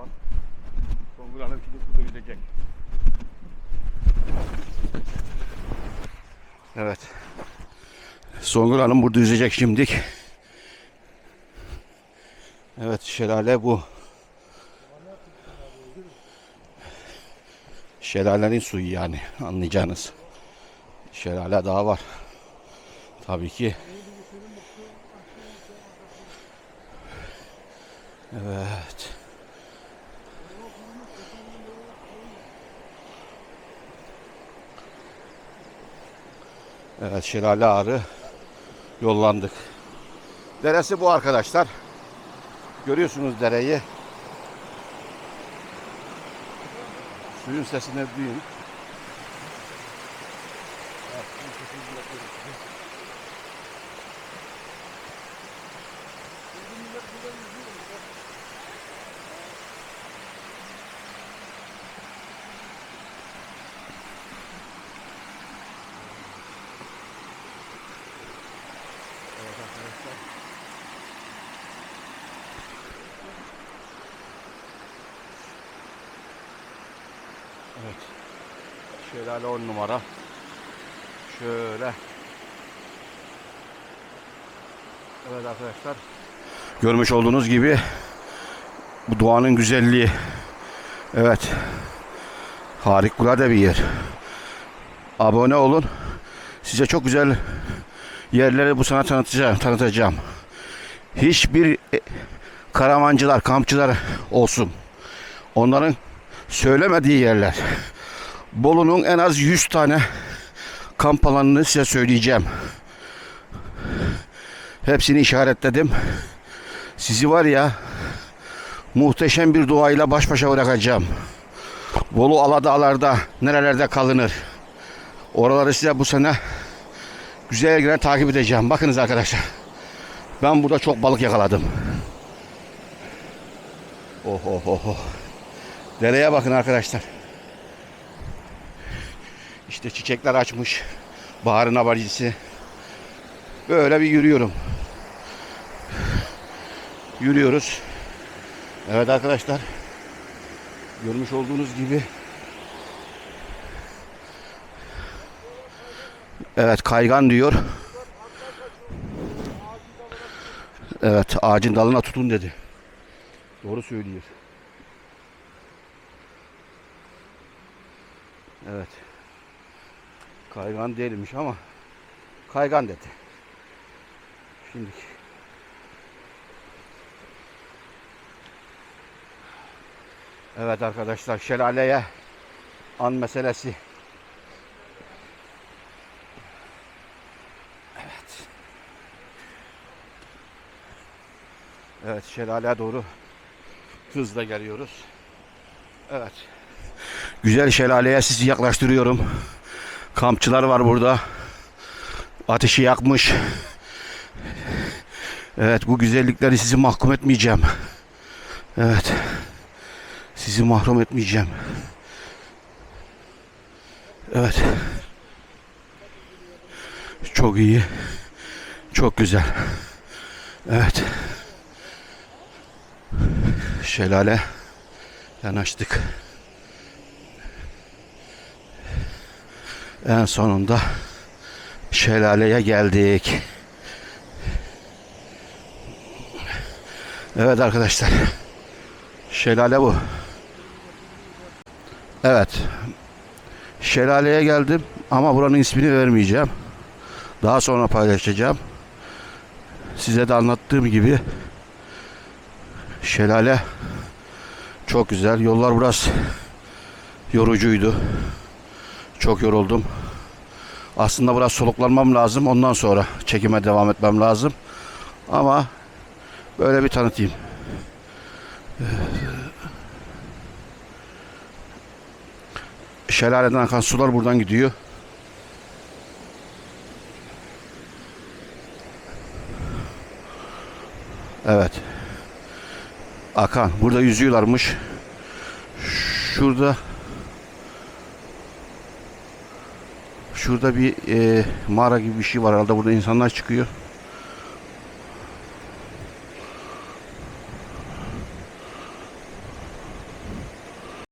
zaman sorgulanıp şimdi burada yüzecek. Evet. Songül Hanım burada yüzecek şimdilik. Evet şelale bu. Şelalenin suyu yani anlayacağınız. Şelale daha var. Tabii ki. Evet. Evet şelale ağrı yollandık. Deresi bu arkadaşlar. Görüyorsunuz dereyi. Suyun sesini duyun. Evet. Şelale on numara. Şöyle. Evet arkadaşlar. Görmüş olduğunuz gibi bu doğanın güzelliği. Evet. Harikulade bir yer. Abone olun. Size çok güzel yerleri bu sana tanıtacağım. tanıtacağım. Hiçbir e, karavancılar, kampçılar olsun. Onların söylemediği yerler. Bolu'nun en az 100 tane kamp alanını size söyleyeceğim. Hepsini işaretledim. Sizi var ya muhteşem bir doğayla baş başa bırakacağım. Bolu Aladağlar'da nerelerde kalınır. Oraları size bu sene güzel yerlere takip edeceğim. Bakınız arkadaşlar. Ben burada çok balık yakaladım. Oh oh oh oh. Dereye bakın arkadaşlar. İşte çiçekler açmış. Baharın habercisi. Böyle bir yürüyorum. Yürüyoruz. Evet arkadaşlar. Görmüş olduğunuz gibi. Evet kaygan diyor. Evet ağacın dalına tutun dedi. Doğru söylüyor. Evet. Kaygan değilmiş ama kaygan dedi. Şimdi Evet arkadaşlar şelaleye an meselesi. Evet. Evet şelaleye doğru hızla geliyoruz. Evet. Güzel şelaleye sizi yaklaştırıyorum. Kampçılar var burada. Ateşi yakmış. Evet bu güzellikleri sizi mahkum etmeyeceğim. Evet. Sizi mahrum etmeyeceğim. Evet. Çok iyi. Çok güzel. Evet. Şelale yanaştık. En sonunda şelaleye geldik. Evet arkadaşlar. Şelale bu. Evet. Şelaleye geldim ama buranın ismini vermeyeceğim. Daha sonra paylaşacağım. Size de anlattığım gibi şelale çok güzel. Yollar biraz yorucuydu. Çok yoruldum. Aslında biraz soluklanmam lazım. Ondan sonra çekime devam etmem lazım. Ama böyle bir tanıtayım. Şelaleden akan sular buradan gidiyor. Evet. Akan. Burada yüzüyorlarmış. Şurada Şurada bir e, mağara gibi bir şey var herhalde. Burada insanlar çıkıyor.